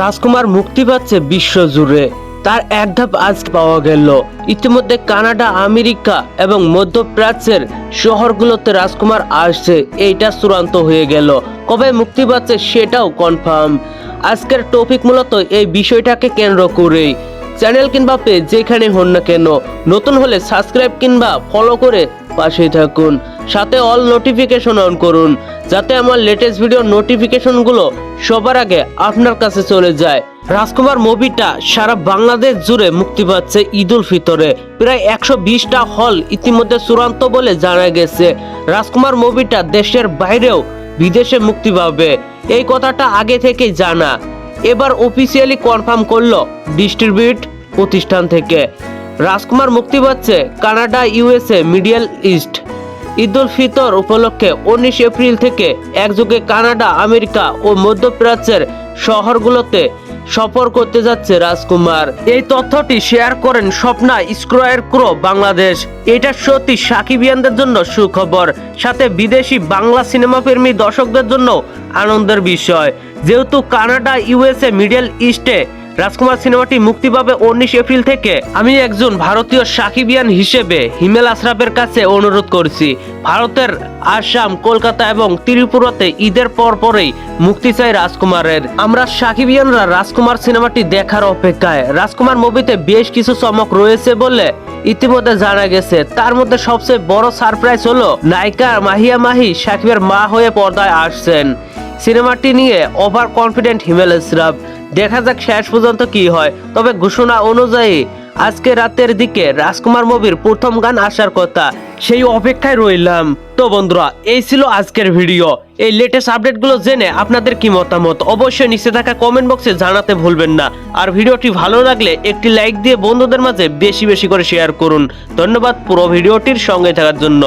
রাজকুমার মুক্তি পাচ্ছে বিশ্ব জুড়ে। তার এক ধাপ আজ পাওয়া গেল। ইতিমধ্যে কানাডা, আমেরিকা এবং মধ্যপ্রাচ্যের শহরগুলোতে রাজকুমার আসছে। এইটা চূড়ান্ত হয়ে গেল। কবে মুক্তি পাচ্ছে সেটাও কনফার্ম আজকের টপিক মূলত এই বিষয়টাকে কেন্দ্র করেই। চ্যানেল কিংবা পেজ যেখানে হন না কেন, নতুন হলে সাবস্ক্রাইব কিংবা ফলো করে পাশেই থাকুন। সাথে অল নোটিফিকেশন অন করুন, যাতে আমার লেটেস্ট ভিডিও নোটিফিকেশনগুলো সবার আগে আপনার কাছে চলে যায়। রাজকুমার মুভিটা সারা বাংলাদেশ জুড়ে মুক্তি পাচ্ছে ঈদ উল ফিতরে। প্রায় একশো বিশটা হল ইতিমধ্যে চূড়ান্ত বলে জানা গেছে। রাজকুমার মুভিটা দেশের বাইরেও বিদেশে মুক্তি পাবে। এই কথাটা আগে থেকেই জানা। এবার অফিসিয়ালি কনফার্ম করল ডিস্ট্রিবিউট প্রতিষ্ঠান থেকে। রাজকুমার মুক্তি পাচ্ছে Canada USA middle east Eid ul Fitr উপলক্ষে উনিশ এপ্রিল থেকে একযোগে কানাডা, আমেরিকা ও মধ্যপ্রাচ্যের শহরগুলোতে সফর করতে যাচ্ছে রাজকুমার। এই তথ্যটি শেয়ার করেন স্বপ্না স্ক্রয়ের ক্রো, বাংলাদেশ। এটা সত্যি সাকিবিয়ানদের জন্য সুখবর। সাথে বিদেশি বাংলা সিনেমা প্রেমী দর্শকদের জন্য আনন্দের বিষয়। যেহেতু কানাডা, ইউএসএ, মিডল ইস্টে রাজকুমার সিনেমাটি মুক্তি পাবে উনিশ এপ্রিল থেকে। আমি একজন ভারতীয় সাকিবিয়ান হিসেবে হিমেল আশরাফের কাছে অনুরোধ করছি। ভারতের আসাম, কলকাতা এবং ত্রিপুরাতে ঈদের পর পরেই মুক্তি চাই রাজকুমারের। আমরা সাকিবিয়ানরা রাজকুমার সিনেমাটি দেখার অপেক্ষায়। রাজকুমার মুভিতে বেশ কিছু চমক রয়েছে বলে ইতিমধ্যে জানা গেছে। তার মধ্যে সবচেয়ে বড় সারপ্রাইজ হলো নায়িকা মাহিয়া মাহি সাকিবের মা হয়ে পর্দায় আসছেন। সিনেমাটি নিয়ে ওভার কনফিডেন্ট হিমেল ইসরাফ দেখা যাক শেষ পর্যন্ত কি হয়। তবে ঘোষণা অনুযায়ী, আজকে রাতের দিকে রাজকুমার মুভির প্রথম গান আসার কথা, সেই অপেক্ষায় রইলাম। তো বন্ধুরা, এই ছিল আজকের ভিডিও। এই লেটেস্ট আপডেটগুলো জেনে আপনাদের কি মতামত? অবশ্যই নিচে থাকা কমেন্ট বক্সে জানাতে ভুলবেন না। আর ভিডিওটি ভালো লাগলে একটি লাইক দিয়ে বন্ধুদের মাঝে বেশি বেশি করে শেয়ার করুন। ধন্যবাদ পুরো ভিডিওটির সঙ্গে থাকার জন্য।